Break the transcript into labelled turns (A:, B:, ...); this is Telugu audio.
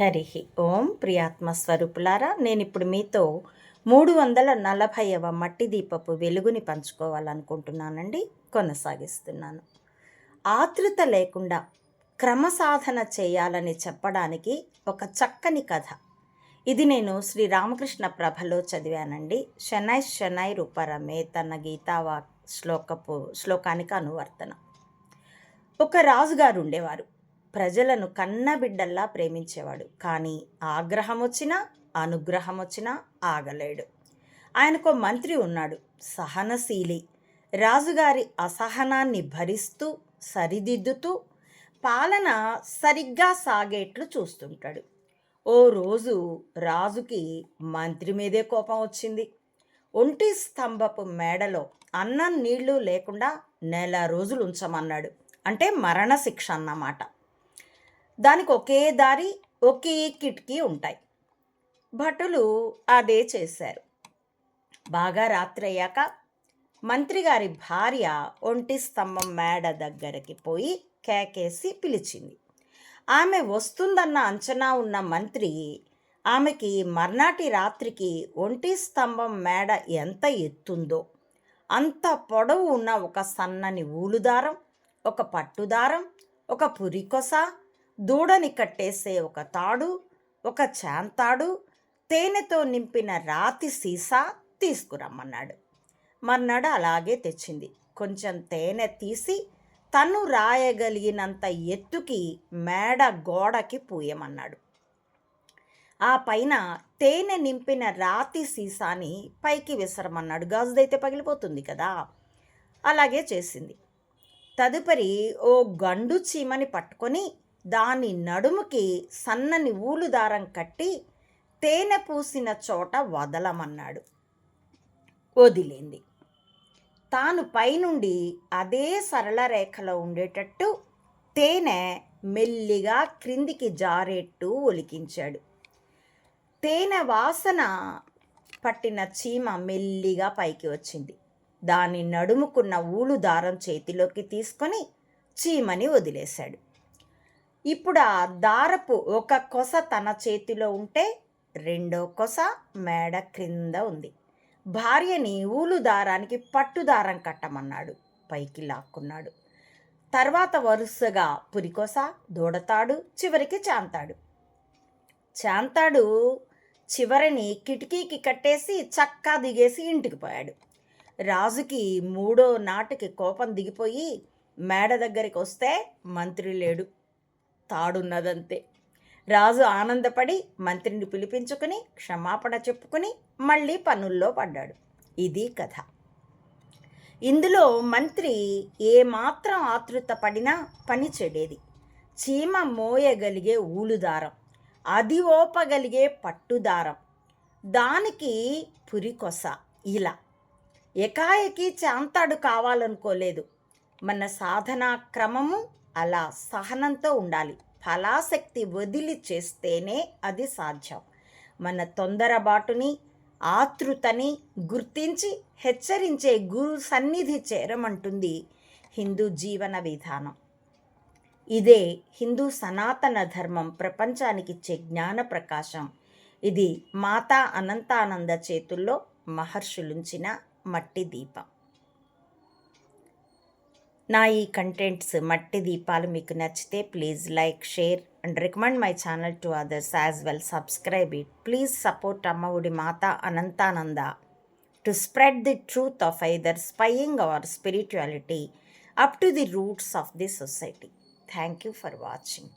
A: హరి ఓం ప్రియాత్మ స్వరూపులారా నేను ఇప్పుడు మీతో మూడు వందల నలభైవ మట్టి దీపపు వెలుగుని పంచుకోవాలనుకుంటున్నానండి. కొనసాగిస్తున్నాను. ఆతృత లేకుండా క్రమసాధన చేయాలని చెప్పడానికి ఒక చక్కని కథ. ఇది నేను శ్రీ రామకృష్ణ ప్రభలో చదివానండి. శనై శనై రూపరమే తన గీతావా శ్లోకపు శ్లోకానికి అనువర్తన. ఒక రాజుగారు ఉండేవారు. ప్రజలను కన్నబిడ్డల్లా ప్రేమించేవాడు. కానీ ఆగ్రహం వచ్చినా అనుగ్రహం వచ్చినా ఆగలేడు. ఆయనకు మంత్రి ఉన్నాడు. సహనశీలి. రాజుగారి అసహనాన్ని భరిస్తూ సరిదిద్దుతూ పాలన సరిగ్గా సాగేట్లు చూస్తుంటాడు. ఓ రోజు రాజుకి మంత్రి మీదే కోపం వచ్చింది. ఒంటి స్తంభపు మేడలో అన్నం నీళ్ళు లేకుండా నెల రోజులు ఉంచమన్నాడు. అంటే మరణశిక్ష అన్నమాట. దానికి ఒకే దారి ఒకే కిటికీ ఉంటాయి. భటులు అదే చేశారు. బాగా రాత్రి అయ్యాక మంత్రి గారి భార్య ఒంటి స్తంభం మేడ దగ్గరికి పోయి కేకేసి పిలిచింది. ఆమె వస్తుందన్న అంచనా ఉన్న మంత్రి ఆమెకి మర్నాటి రాత్రికి ఒంటి స్తంభం మేడ ఎంత ఎత్తుందో అంత పొడవు ఉన్న ఒక సన్నని ఊలుదారం ఒక పట్టుదారం ఒక పురికొస దూడని కట్టేసే ఒక తాడు ఒక చాంతాడు తేనెతో నింపిన రాతి సీసా తీసుకురమ్మన్నాడు. మర్నాడు అలాగే తెచ్చింది. కొంచెం తేనె తీసి తను రాయగలిగినంత ఎత్తుకి మేడ గోడకి పూయమన్నాడు. ఆ పైన తేనె నింపిన రాతి సీసాని పైకి విసరమన్నాడు. గాజుదైతే పగిలిపోతుంది కదా. అలాగే చేసింది. తదుపరి ఓ గండు చీమని పట్టుకొని దాని నడుముకి సన్నని ఊలు దారం కట్టి తేనె పూసిన చోట వదలమన్నాడు. వదిలింది. తాను పైనుండి అదే సరళ రేఖలో ఉండేటట్టు తేనె మెల్లిగా క్రిందికి జారేట్టు ఒలికించాడు. తేనె వాసన పట్టిన చీమ మెల్లిగా పైకి వచ్చింది. దాని నడుముకున్న ఊలు దారం చేతిలోకి తీసుకొని చీమని వదిలేశాడు. ఇప్పుడు ఆ దారపు ఒక కొస తన చేతిలో ఉంటే రెండో కొస మేడ క్రింద ఉంది. భార్యని ఊలు దారానికి పట్టు దారం కట్టమన్నాడు. పైకి లాక్కున్నాడు. తర్వాత వరుసగా పురికొస దూడతాడు చివరికి చాంతాడు. చాంతాడు చివరిని కిటికీకి కట్టేసి చక్కా దిగేసి ఇంటికి పోయాడు. రాజుకి మూడో నాటికి కోపం దిగిపోయి మేడ దగ్గరికి వస్తే మంత్రి లేడు. తాడున్నదంతే. రాజు ఆనందపడి మంత్రిని పిలిపించుకుని క్షమాపణ చెప్పుకుని మళ్ళీ పనుల్లో పడ్డాడు. ఇది కథ. ఇందులో మంత్రి ఏమాత్రం ఆతృత పడినా పని చెడేది. చీమ మోయగలిగే ఊలుదారం అది ఓపగలిగే పట్టుదారం దానికి పురికొస ఇలా. ఎకాయకి చాంతాడు కావాలనుకోలేదు. మన సాధనా క్రమము అలా సహనంతో ఉండాలి. ఫలాశక్తి వదిలి చేస్తేనే అది సాధ్యం. మన తొందరబాటుని ఆతృతని గుర్తించి హెచ్చరించే గురు సన్నిధి చేరమంటుంది హిందూ జీవన విధానం. ఇదే హిందూ సనాతన ధర్మం ప్రపంచానికిచ్చే జ్ఞాన ప్రకాశం. ఇది మాతా అనంతానంద చేతుల్లో మహర్షులుంచిన మట్టి దీపం. నా ఈ కంటెంట్స్ మట్టి దీపాలు మీకు నచ్చితే please like share and recommend my channel to others as well subscribe it please support Ammaodi Mata Anantananda to spread the truth of either spying our spirituality up to the roots of the society thank you for watching